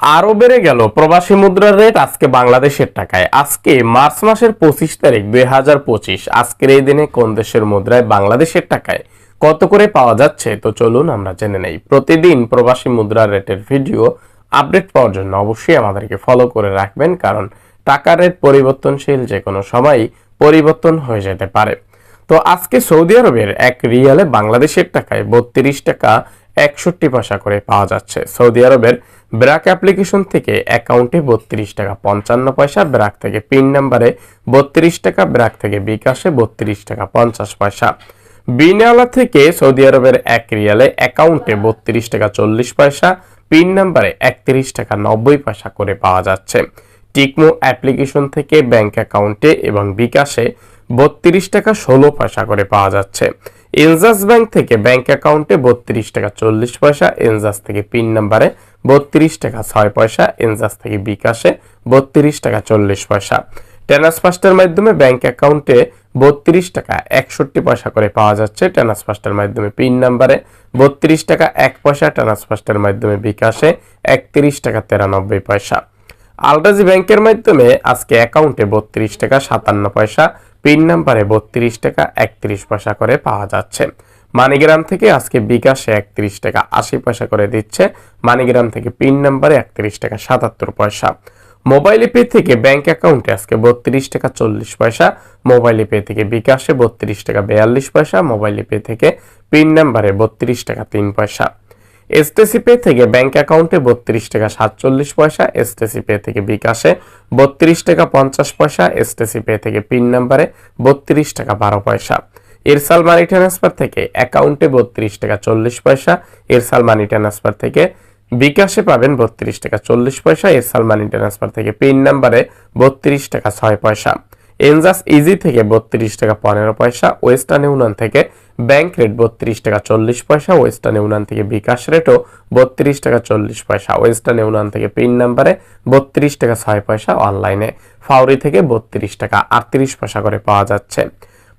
আরও বেড়ে গেল প্রবাসী মুদ্রার রেট আজকে বাংলাদেশের টাকায়। আজকে মার্চ মাসের পঁচিশ তারিখ দুই হাজার পঁচিশ। আজকের এই দিনে কোন দেশের মুদ্রায় বাংলাদেশের টাকায় কত করে পাওয়া যাচ্ছে? তো চলুন আমরা জেনে নেই। প্রতিদিন প্রবাসী মুদ্রার রেটের ভিডিও আপডেট পাওয়ার জন্য অবশ্যই আমাদেরকে ফলো করে রাখবেন, কারণ টাকার রেট পরিবর্তনশীল যে কোনো সময়ই পরিবর্তন হয়ে যেতে পারে। তো আজকে সৌদি আরবের এক রিয়ালে বাংলাদেশের টাকায় বত্রিশ টাকা একষট্টি পয়সা করে পাওয়া যাচ্ছে। সৌদি আরবের ব্র্যাক অ্যাপ্লিকেশন থেকে অ্যাকাউন্টে বত্রিশ টাকা পঞ্চান্ন পয়সা, ব্র্যাক থেকে পিন নাম্বারে বত্রিশ টাকা, ব্র্যাক থেকে বিকাশে বত্রিশ টাকা পঞ্চাশ পয়সা। বিনালা থেকে সৌদি আরবের এক রিয়ালে অ্যাকাউন্টে বত্রিশ টাকা চল্লিশ পয়সা, পিন নাম্বারে একত্রিশ টাকা নব্বই পয়সা করে পাওয়া যাচ্ছে। টিকমো অ্যাপ্লিকেশন থেকে ব্যাংক অ্যাকাউন্টে এবং বিকাশে বত্রিশ টাকা ষোলো পয়সা করে পাওয়া যাচ্ছে। এনজাস ব্যাংক থেকে ব্যাংক অ্যাকাউন্টে বত্রিশ টাকা চল্লিশ পয়সা, এনজাস থেকে পিন নাম্বারে বত্রিশ টাকা ছয় পয়সা এনজাস থেকে বিকাশে বত্রিশ টাকা চল্লিশ পয়সা। ট্রান্সফার্স্টের মাধ্যমে ব্যাংক অ্যাকাউন্টে বত্রিশ টাকা একষট্টি পয়সা করে পাওয়া যাচ্ছে। ট্রান্সফার্স্টের মাধ্যমে পিন নাম্বারে বত্রিশ টাকা এক পয়সা ট্রান্সফার্স্টের মাধ্যমে বিকাশে একত্রিশ টাকা তিরানব্বই পয়সা। আলরাজি ব্যাংকের মাধ্যমে আজকে অ্যাকাউন্টে বত্রিশ টাকা সাতান্ন পয়সা, পিন নাম্বারে বত্রিশ টাকা একত্রিশ পয়সা করে পাওয়া যাচ্ছে। মানিগ্রাম থেকে আজকে বিকাশে একত্রিশ টাকা আশি পয়সা করে দিচ্ছে। মানিগ্রাম থেকে পিন নাম্বারে একত্রিশ টাকা সাতাত্তর পয়সা। মোবাইল পে থেকে ব্যাংক অ্যাকাউন্টে আজকে বত্রিশ টাকা চল্লিশ পয়সা। মোবাইল পে থেকে বিকাশে বত্রিশ টাকা বেয়াল্লিশ পয়সা। মোবাইল পে থেকে পিন নাম্বারে বত্রিশ টাকা তিন পয়সা। এসটিসি পে থেকে ব্যাংক অ্যাকাউন্টে বত্রিশ টাকা সাতচল্লিশ পয়সা। এসটিসি পে থেকে বিকাশে বত্রিশ টাকা পঞ্চাশ পয়সা। এসটিসি পে থেকে পিন নাম্বারে বত্রিশ টাকা বারো পয়সা। ইরসাল মানি ট্রান্সফার থেকে অ্যাকাউন্টে বত্রিশ টাকা চল্লিশ পয়সা ইরসাল মানি ট্রান্সফার থেকে বিকাশে পাবেন বত্রিশ টাকা চল্লিশ পয়সা ইরসাল মানি ট্রান্সফার থেকে পিন নাম্বারে বত্রিশ টাকা ছয় পয়সা। এনজাস ইজি থেকে বত্রিশ টাকা পনেরো পয়সা, ওয়েস্টার্ন ইউনিয়ন থেকে ব্যাংক রেট বত্রিশ টাকা চল্লিশ পয়সা, ওয়েস্টার্ন ইউনিয়ন থেকে বিকাশ রেটও বত্রিশ টাকা চল্লিশ পয়সা, ওয়েস্টার্ন ইউনিয়ন থেকে পিন নাম্বারে বত্রিশ টাকা ছয় পয়সা অনলাইনে। ফাউরি থেকে বত্রিশ টাকা আটত্রিশ পয়সা করে পাওয়া যাচ্ছে।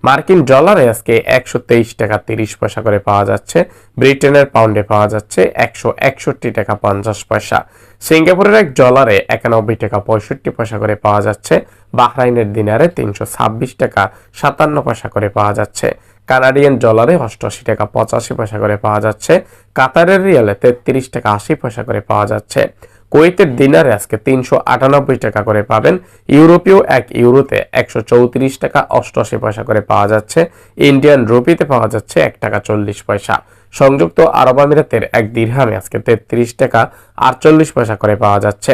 মার্কিন ডলারে আজকে একশো তেইশ টাকা তিরিশ পয়সা করে পাওয়া যাচ্ছে। ব্রিটেনের পাউন্ডে পাওয়া যাচ্ছে একশো একষট্টি টাকা পঞ্চাশ পয়সা। সিঙ্গাপুরের এক ডলারে একানব্বই টাকা পঁয়ষট্টি পয়সা করে পাওয়া যাচ্ছে। বাহরাইনের দিনারে তিনশো ছাব্বিশ টাকা সাতান্ন পয়সা করে পাওয়া যাচ্ছে। কানাডিয়ান ডলারে অষ্টআশি টাকা পঁচাশি পয়সা করে পাওয়া যাচ্ছে। কাতারের রিয়ালে তেত্রিশ টাকা আশি পয়সা করে পাওয়া যাচ্ছে। কুয়েতের দিনারে আজকে তিনশো আটানব্বই টাকা করে পাবেন। ইউরোপীয় এক ইউরোতে একশো চৌত্রিশ টাকা অষ্টআশি পয়সা করে পাওয়া যাচ্ছে। ইন্ডিয়ান রুপিতে পাওয়া যাচ্ছে এক টাকা চল্লিশ পয়সা। সংযুক্ত আরব আমিরাতের এক দিরহামে আজকে তেত্রিশ টাকা আটচল্লিশ পয়সা করে পাওয়া যাচ্ছে।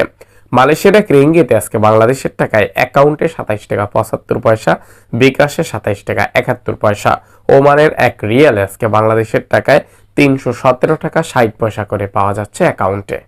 মালয়েশিয়ার এক রিঙ্গিতে আজকে বাংলাদেশের টাকায় অ্যাকাউন্টে সাতাইশ টাকা পঁচাত্তর পয়সা, বিকাশে সাতাইশ টাকা একাত্তর পয়সা। ওমানের এক রিয়ালে আজকে বাংলাদেশের টাকায় তিনশো সতেরো টাকা ষাট পয়সা করে পাওয়া যাচ্ছে অ্যাকাউন্টে।